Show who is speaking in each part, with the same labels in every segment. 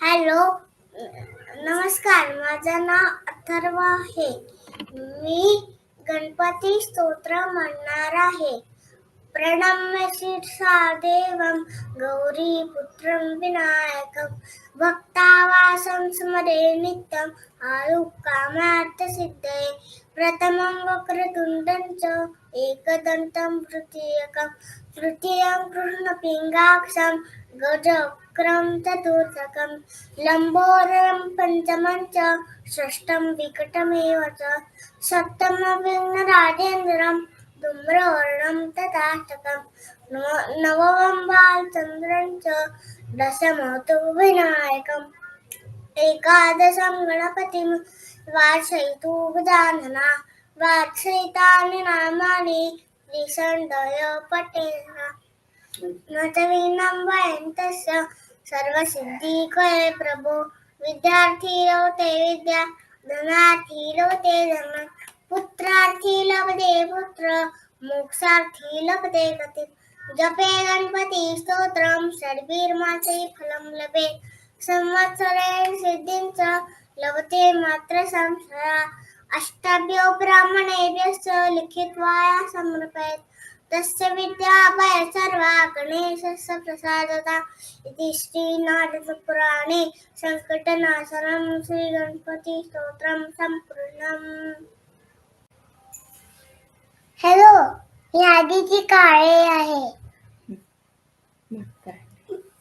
Speaker 1: Hello. नमस्कार माझं नाव अथर्व आहे. मी गणपती स्तोत्र म्हणणार आहे. प्रणम्य शीर्षा गौरी पुत्रं विनायकं भक्तावासं स्मरे नित्यम् आयुकामार्थसिद्धये प्रथमं वक्रतुण्डं च एकदन्तं तृतीयकं तृतीयं कृष्णपिङ्गाक्षं गजवक्रं चतुर्थकं लम्बोदरं पञ्चमं च षष्ठं विकटमेव च सप्तमं विघ्नराजेन्द्रं धूम्रवर्णं तथाष्टकं नव- नवमं बालचन्द्रं च दशमं तु विनायकम् एकादशं गणपतिं वार्षयितु गजानना वार्षयितानि नामानि विसण्डय पटेन नतवीनं वयन्तस्य सर्वसिद्धिकरे प्रभो विद्यार्थी लभते विद्या धनार्थी लभते धन पुत्रार्थी लभते पुत्र मोक्षार्थी लभते गती जपे गणपती स्तोत्रं षड्भिर्मासे फलं लभे संवत्सरेण सिद्धिं च लभते मात्र संशया अष्टाभ्यो ब्राह्मणेभ्यश्च लिखित्वा समर्पयत् तस्य विद्याभय सर्वा गणेशस्य प्रसादता इति श्रीनारदपुराणे सङ्कटनाशनं श्रीगणपतिस्तोत्रं सम्पूर्णम्। हॅलो मी आदिती काळे आहे.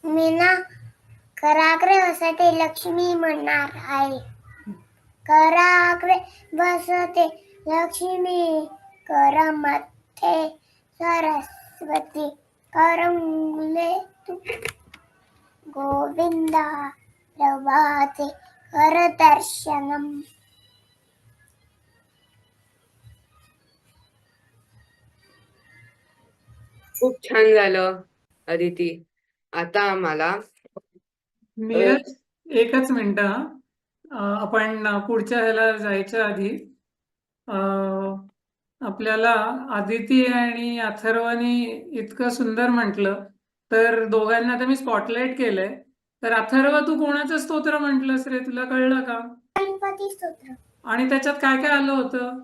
Speaker 1: मी ना कराग्रे वसते लक्ष्मी म्हणणार आहे. कराग्रे बसते लक्ष्मी करमध्ये सरस्वती करमुले तू. गोविंदा प्रभाते करदर्शनम
Speaker 2: खूप छान झालं अदिती. आता आम्हाला
Speaker 3: एकच मिनिट आपण पुढच्या ह्याला जायच्या आधी अं, आपल्याला आदिती आणि अथर्वनी इतकं सुंदर म्हटलं तर दोघांना तर मी स्पॉटलाइट केलंय. तर अथर्व तू कोणाचं स्तोत्र म्हटलंस रे? तुला कळलं का?
Speaker 1: गणपती स्तोत्र.
Speaker 3: आणि त्याच्यात काय काय आलं होतं?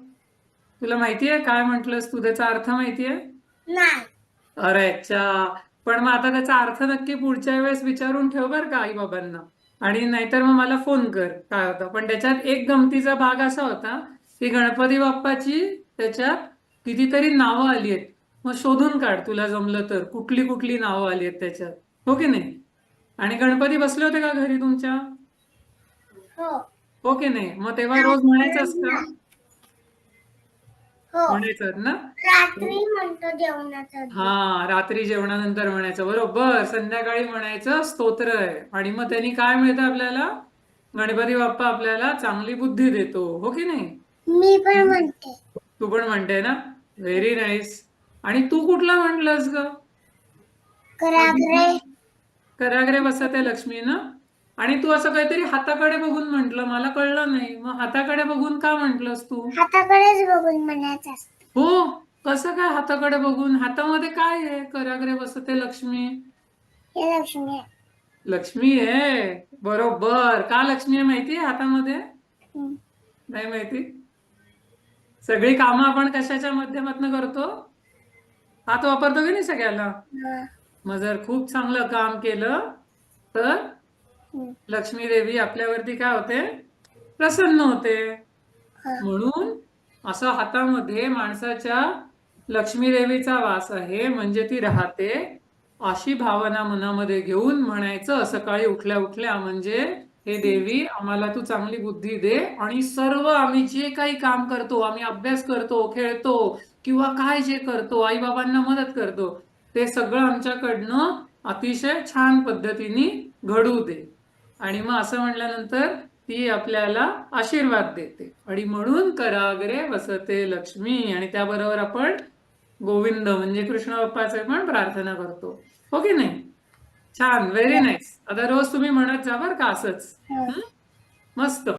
Speaker 3: तुला माहितीये काय म्हटलंस तू? त्याचा अर्थ माहितीये अरे अच्छा. पण मग आता त्याचा अर्थ नक्की पुढच्या वेळेस विचारून ठेव बर का आई बाबांना आणि नाहीतर मग मला फोन कर. काय होतं? पण त्याच्यात एक गमतीचा भाग असा होता की गणपती बाप्पाची त्याच्यात कितीतरी नावं आली आहेत. मग शोधून काढ तुला जमलं तर. कुठली कुठली नावं आली आहेत त्याच्यात. हो की नाही? आणि गणपती बसले होते का घरी तुमच्या?
Speaker 1: हो.
Speaker 3: हो की नाही? मग तेव्हा रोज म्हणायचंस का
Speaker 1: हो.
Speaker 3: म्हणायचं ना? हा रात्री जेवणानंतर म्हणायचं. बरोबर संध्याकाळी म्हणायचं स्तोत्र आहे. आणि मग त्यांनी काय मिळतं आपल्याला? गणपती बाप्पा आपल्याला चांगली बुद्धी देतो. हो की नाही?
Speaker 1: मी पण म्हणते.
Speaker 3: तू पण म्हणते ना व्हेरी नाईस आणि तू कुठला म्हटलंस ग?
Speaker 1: कराग्रे.
Speaker 3: कराग्रे बसते लक्ष्मी ना? आणि तू असं काहीतरी हाताकडे बघून म्हंटल मला कळलं नाही. मग हाताकडे बघून का म्हंटलस तू?
Speaker 1: हाताकडेच बघून म्हणायचं असतं.
Speaker 3: हो कसं काय हाताकडे बघून? हातामध्ये काय आहे? कराग्रे बसते लक्ष्मी.
Speaker 1: हे लक्ष्मी आहे.
Speaker 3: लक्ष्मी आहे? बरोबर. का लक्ष्मी आहे माहिती आहे हातामध्ये?
Speaker 1: हम्म.
Speaker 3: नाही माहिती? सगळी कामं आपण कशाच्या माध्यमातून करतो हात वापरतो की नाही सगळ्याला. मग जर खूप चांगलं काम केलं तर. लक्ष्मी देवी आपल्यावरती काय होते प्रसन्न होते. म्हणून असं हातामध्ये माणसाच्या लक्ष्मी देवीचा वास आहे म्हणजे ती राहते अशी भावना मनामध्ये घेऊन म्हणायचं सकाळी उठल्या उठल्या म्हणजे हे देवी आम्हाला तू चांगली बुद्धी दे आणि सर्व आम्ही जे काही काम करतो आम्ही अभ्यास करतो खेळतो किंवा काय जे करतो आई बाबांना मदत करतो ते सगळं आमच्याकडनं अतिशय छान पद्धतीने घडू दे. आणि मग असं म्हटल्यानंतर ती आपल्याला आशीर्वाद देते. आणि म्हणून करागरे वसते लक्ष्मी. आणि त्याबरोबर आपण गोविंद म्हणजे कृष्ण बाप्पाचे पण प्रार्थना करतो. हो की नाही? छान व्हेरी नाईस आता रोज तुम्ही म्हणत जा बरं का असंच? मस्त.